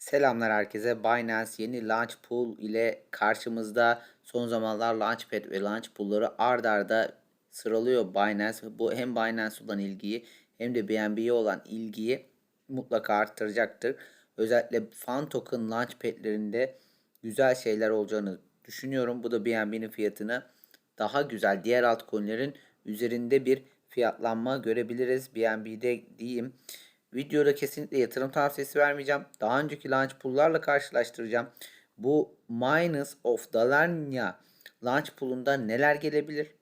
Selamlar herkese. Binance yeni Launch Pool ile karşımızda son zamanlar Launchpad ve Launch Pool'ları ard arda sıralıyor Binance. Bu hem Binance olan ilgiyi hem de BNB'ye olan ilgiyi mutlaka arttıracaktır. Özellikle fan token Launchpad'lerinde güzel şeyler olacağını düşünüyorum. Bu da BNB'nin fiyatını daha güzel diğer altcoin'lerin üzerinde bir fiyatlanma görebiliriz. BNB'de diyeyim. Videoda kesinlikle yatırım tavsiyesi vermeyeceğim. Daha önceki launch pool'larla karşılaştıracağım. Bu Minus of Dalarnia launch pool'unda neler gelebilir?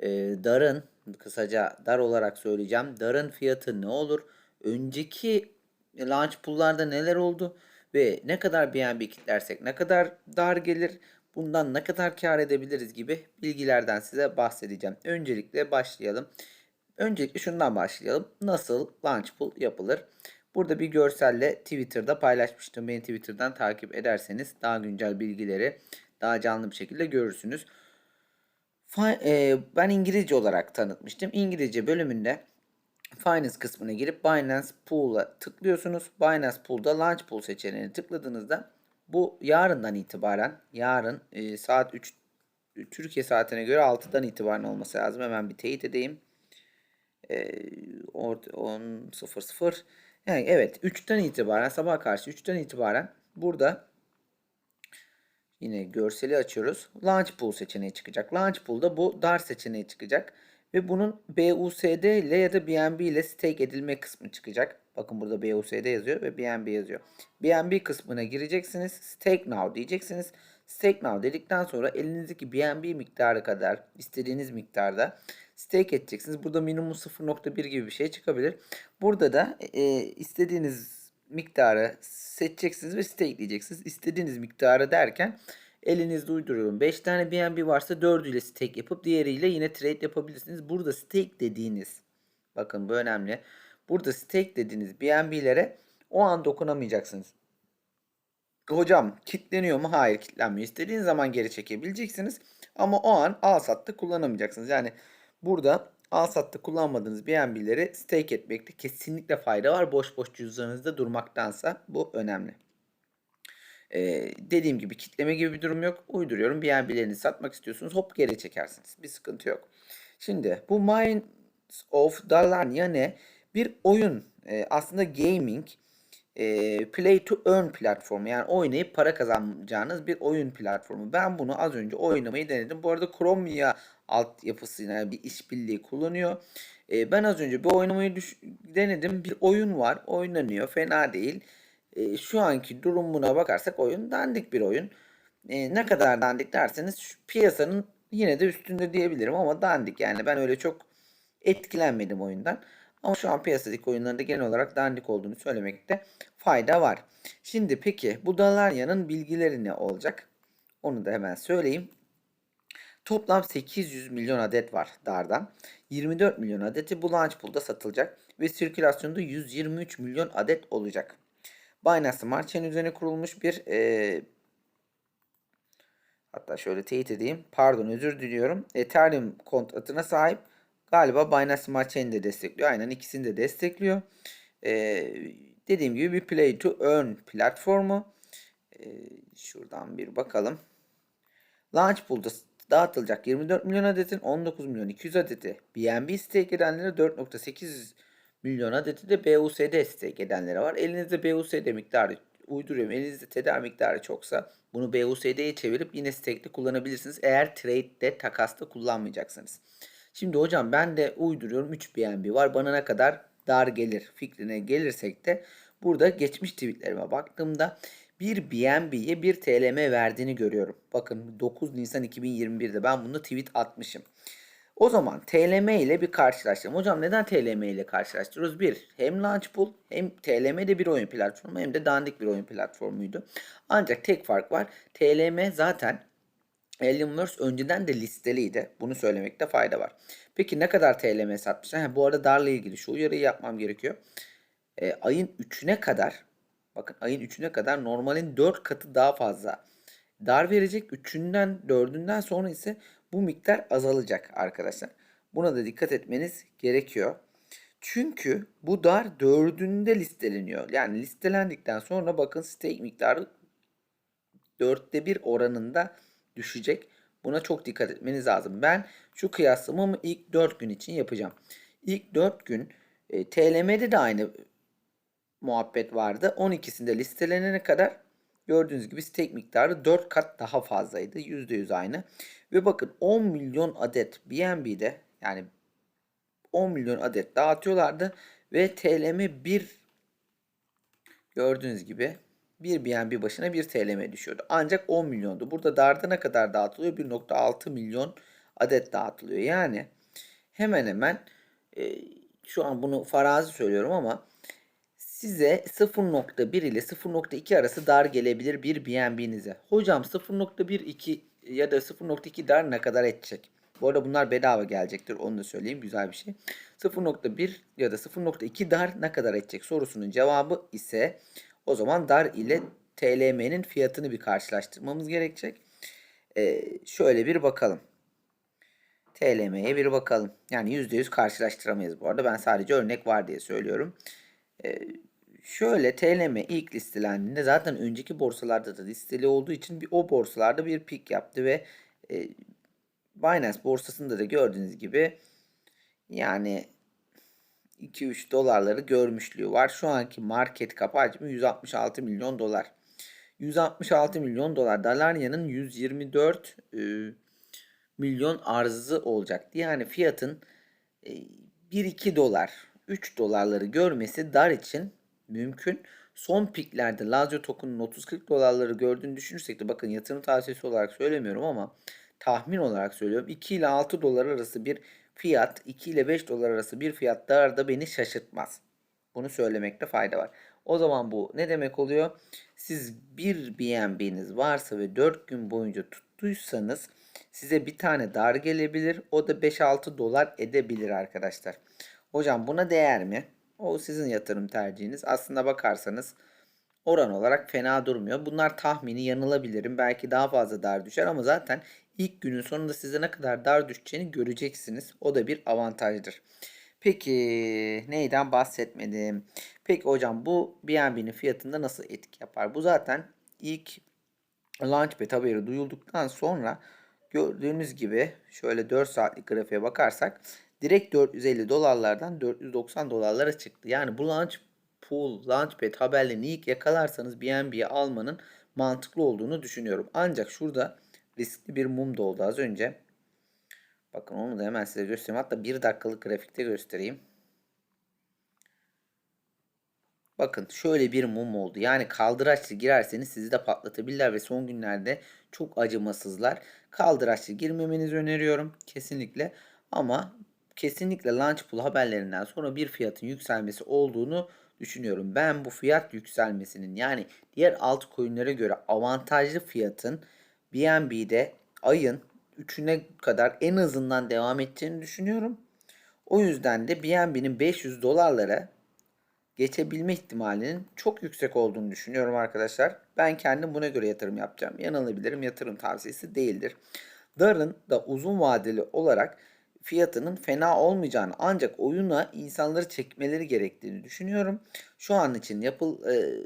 Ee, DAR'ın kısaca DAR olarak söyleyeceğim. DAR'ın fiyatı ne olur? Önceki launch pool'larda neler oldu? Ve ne kadar BNB kitlersek ne kadar dar gelir? Bundan ne kadar kar edebiliriz gibi bilgilerden size bahsedeceğim. Öncelikle başlayalım. Öncelikle şundan başlayalım. Nasıl launch pool yapılır? Burada bir görselle Twitter'da paylaşmıştım. Beni Twitter'dan takip ederseniz daha güncel bilgileri daha canlı bir şekilde görürsünüz. E, ben İngilizce olarak tanıtmıştım. İngilizce bölümünde Finance kısmına girip Binance Pool'a tıklıyorsunuz. Binance Pool'da Launch Pool seçeneğini tıkladığınızda bu yarından itibaren yarın e, saat 3 Türkiye saatine göre 6'dan itibaren olması lazım. Hemen bir teyit edeyim. E, 10.00 yani evet 3'ten itibaren sabah karşı 3'ten itibaren burada yine görseli açıyoruz. Launch Pool seçeneği çıkacak. Launch Pool'da bu dar seçeneği çıkacak. Ve bunun BUSD ile ya da BNB ile stake edilme kısmı çıkacak. Bakın burada BUSD yazıyor ve BNB yazıyor. BNB kısmına gireceksiniz. Stake now diyeceksiniz. Stake now dedikten sonra elinizdeki BNB miktarı kadar istediğiniz miktarda stake edeceksiniz. Burada minimum 0.1 gibi bir şey çıkabilir. Burada da e, istediğiniz miktarı seçeceksiniz ve stakeleyeceksiniz. İstediğiniz miktarı derken elinizde uyduruyorum. 5 tane BNB varsa 4'ü ile stake yapıp diğeriyle yine trade yapabilirsiniz. Burada stake dediğiniz bakın bu önemli. Burada stake dediğiniz BNB'lere o an dokunamayacaksınız. Hocam kitleniyor mu? Hayır kitlenmiyor. İstediğiniz zaman geri çekebileceksiniz. Ama o an al sattı kullanamayacaksınız. Yani burada al sattı kullanmadığınız BNB'leri stake etmekte kesinlikle fayda var. Boş boş cüzdanınızda durmaktansa bu önemli. Ee, dediğim gibi kitleme gibi bir durum yok. Uyduruyorum. BNB'lerinizi satmak istiyorsunuz. Hop geri çekersiniz. Bir sıkıntı yok. Şimdi bu Minds of Dalarnia ne? Bir oyun. Ee, aslında gaming play to earn platformu yani oynayıp para kazanacağınız bir oyun platformu. Ben bunu az önce oynamayı denedim. Bu arada Chromia altyapısıyla bir işbirliği kullanıyor. E, ben az önce bir oynamayı denedim. Bir oyun var. Oynanıyor. Fena değil. E, şu anki durumuna bakarsak oyun dandik bir oyun. E, ne kadar dandik derseniz piyasanın yine de üstünde diyebilirim ama dandik. Yani ben öyle çok etkilenmedim oyundan. Ama şu an piyasadaki oyunların da genel olarak dandik olduğunu söylemekte fayda var. Şimdi peki bu Dalaria'nın bilgileri ne olacak? Onu da hemen söyleyeyim. Toplam 800 milyon adet var dardan. 24 milyon adeti bu launch pool'da satılacak ve sirkülasyonda 123 milyon adet olacak. Binance Smart Chain üzerine kurulmuş bir e, hatta şöyle teyit edeyim. Pardon özür diliyorum. Ethereum kontratına sahip Galiba Binance Smart Chain de destekliyor. Aynen ikisini de destekliyor. Ee, dediğim gibi bir Play to Earn platformu. Ee, şuradan bir bakalım. Launch Pool'da dağıtılacak 24 milyon adetin 19 milyon 200 adeti BNB stake edenlere 4.8 milyon adeti de BUSD stake edenlere var. Elinizde BUSD miktarı uyduruyorum. Elinizde TEDA miktarı çoksa bunu BUSD'ye çevirip yine stake'de kullanabilirsiniz. Eğer trade'de takasta kullanmayacaksınız. Şimdi hocam ben de uyduruyorum 3 BNB var. Bana ne kadar dar gelir fikrine gelirsek de burada geçmiş tweetlerime baktığımda bir BNB'ye bir TLM verdiğini görüyorum. Bakın 9 Nisan 2021'de ben bunu tweet atmışım. O zaman TLM ile bir karşılaştıralım. Hocam neden TLM ile karşılaştırıyoruz? Bir, hem Launchpool hem TLM de bir oyun platformu hem de dandik bir oyun platformuydu. Ancak tek fark var. TLM zaten Alienverse önceden de listeliydi. Bunu söylemekte fayda var. Peki ne kadar TLM satmışlar? Ha, bu arada darla ilgili şu uyarıyı yapmam gerekiyor. E, ayın 3'üne kadar bakın ayın 3'üne kadar normalin 4 katı daha fazla dar verecek. 3'ünden 4'ünden sonra ise bu miktar azalacak arkadaşlar. Buna da dikkat etmeniz gerekiyor. Çünkü bu dar dördünde listeleniyor. Yani listelendikten sonra bakın stake miktarı dörtte bir oranında düşecek. Buna çok dikkat etmeniz lazım. Ben şu kıyaslamamı ilk 4 gün için yapacağım. İlk 4 gün e, TLM'de de aynı muhabbet vardı. 12'sinde listelenene kadar gördüğünüz gibi stake miktarı 4 kat daha fazlaydı. %100 aynı. Ve bakın 10 milyon adet BNB'de yani 10 milyon adet dağıtıyorlardı ve TLM 1 gördüğünüz gibi bir BNB başına 1 TLM düşüyordu. Ancak 10 milyondu. Burada darda ne kadar dağıtılıyor? 1.6 milyon adet dağıtılıyor. Yani hemen hemen e, şu an bunu farazi söylüyorum ama size 0.1 ile 0.2 arası dar gelebilir bir BNB'nize. Hocam 0.12 ya da 0.2 dar ne kadar edecek? Bu arada bunlar bedava gelecektir. Onu da söyleyeyim. Güzel bir şey. 0.1 ya da 0.2 dar ne kadar edecek sorusunun cevabı ise o zaman dar ile TLM'nin fiyatını bir karşılaştırmamız gerekecek. Ee, şöyle bir bakalım. TLM'ye bir bakalım. Yani %100 karşılaştıramayız bu arada. Ben sadece örnek var diye söylüyorum. Ee, şöyle TLM ilk listelendiğinde zaten önceki borsalarda da listeli olduğu için bir, o borsalarda bir pik yaptı ve e, Binance borsasında da gördüğünüz gibi yani 2-3 dolarları görmüşlüğü var. Şu anki market cap hacmi 166 milyon dolar. 166 milyon dolar. Dalaria'nın 124 e, milyon arzı olacaktı. Yani fiyatın e, 1-2 dolar, 3 dolarları görmesi dar için mümkün. Son piklerde Lazio token'ın 30-40 dolarları gördüğünü düşünürsek de bakın yatırım tavsiyesi olarak söylemiyorum ama tahmin olarak söylüyorum. 2 ile 6 dolar arası bir fiyat, 2 ile 5 dolar arası bir fiyat da beni şaşırtmaz. Bunu söylemekte fayda var. O zaman bu ne demek oluyor? Siz bir BNB'niz varsa ve 4 gün boyunca tuttuysanız size bir tane dar gelebilir. O da 5-6 dolar edebilir arkadaşlar. Hocam buna değer mi? O sizin yatırım tercihiniz. Aslında bakarsanız oran olarak fena durmuyor. Bunlar tahmini yanılabilirim. Belki daha fazla dar düşer ama zaten ilk günün sonunda size ne kadar dar düşeceğini göreceksiniz. O da bir avantajdır. Peki neyden bahsetmedim? Peki hocam bu BNB'nin fiyatında nasıl etki yapar? Bu zaten ilk Launchpad haberi duyulduktan sonra gördüğünüz gibi şöyle 4 saatlik grafiğe bakarsak direkt 450 dolarlardan 490 dolarlara çıktı. Yani bu launch pool, launchpad haberlerini ilk yakalarsanız BNB'ye almanın mantıklı olduğunu düşünüyorum. Ancak şurada riskli bir mum da oldu az önce. Bakın onu da hemen size göstereyim. Hatta bir dakikalık grafikte göstereyim. Bakın şöyle bir mum oldu. Yani kaldıraçlı girerseniz sizi de patlatabilirler ve son günlerde çok acımasızlar. Kaldıraçlı girmemenizi öneriyorum kesinlikle. Ama kesinlikle launch pool haberlerinden sonra bir fiyatın yükselmesi olduğunu düşünüyorum. Ben bu fiyat yükselmesinin yani diğer altcoin'lere göre avantajlı fiyatın BNB'de ayın 3'üne kadar en azından devam edeceğini düşünüyorum. O yüzden de BNB'nin 500 dolarlara geçebilme ihtimalinin çok yüksek olduğunu düşünüyorum arkadaşlar. Ben kendim buna göre yatırım yapacağım. Yanılabilirim yatırım tavsiyesi değildir. DAR'ın da uzun vadeli olarak fiyatının fena olmayacağını ancak oyuna insanları çekmeleri gerektiğini düşünüyorum. Şu an için yapıl e,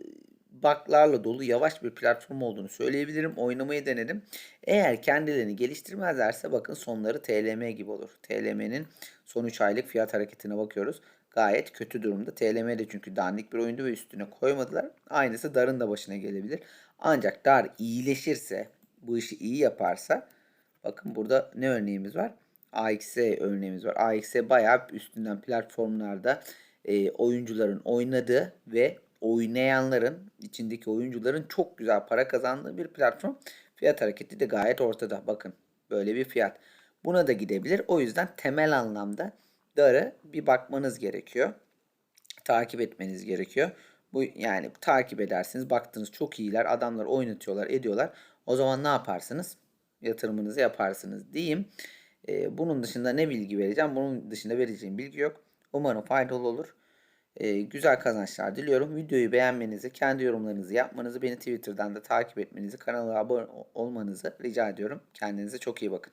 bug'larla dolu yavaş bir platform olduğunu söyleyebilirim. Oynamayı denedim. Eğer kendilerini geliştirmezlerse bakın sonları TLM gibi olur. TLM'nin son 3 aylık fiyat hareketine bakıyoruz. Gayet kötü durumda. TLM de çünkü dandik bir oyundu ve üstüne koymadılar. Aynısı Dar'ın da başına gelebilir. Ancak Dar iyileşirse, bu işi iyi yaparsa bakın burada ne örneğimiz var? AXS örneğimiz var. AXS bayağı üstünden platformlarda e, oyuncuların oynadığı ve oynayanların içindeki oyuncuların çok güzel para kazandığı bir platform. Fiyat hareketi de gayet ortada. Bakın böyle bir fiyat. Buna da gidebilir. O yüzden temel anlamda DAR'ı bir bakmanız gerekiyor. Takip etmeniz gerekiyor. Bu yani takip edersiniz. Baktınız çok iyiler. Adamlar oynatıyorlar, ediyorlar. O zaman ne yaparsınız? Yatırımınızı yaparsınız diyeyim. Ee, bunun dışında ne bilgi vereceğim? Bunun dışında vereceğim bilgi yok. Umarım faydalı olur. Ee, güzel kazançlar diliyorum. Videoyu beğenmenizi, kendi yorumlarınızı yapmanızı, beni Twitter'dan da takip etmenizi, kanala abone olmanızı rica ediyorum. Kendinize çok iyi bakın.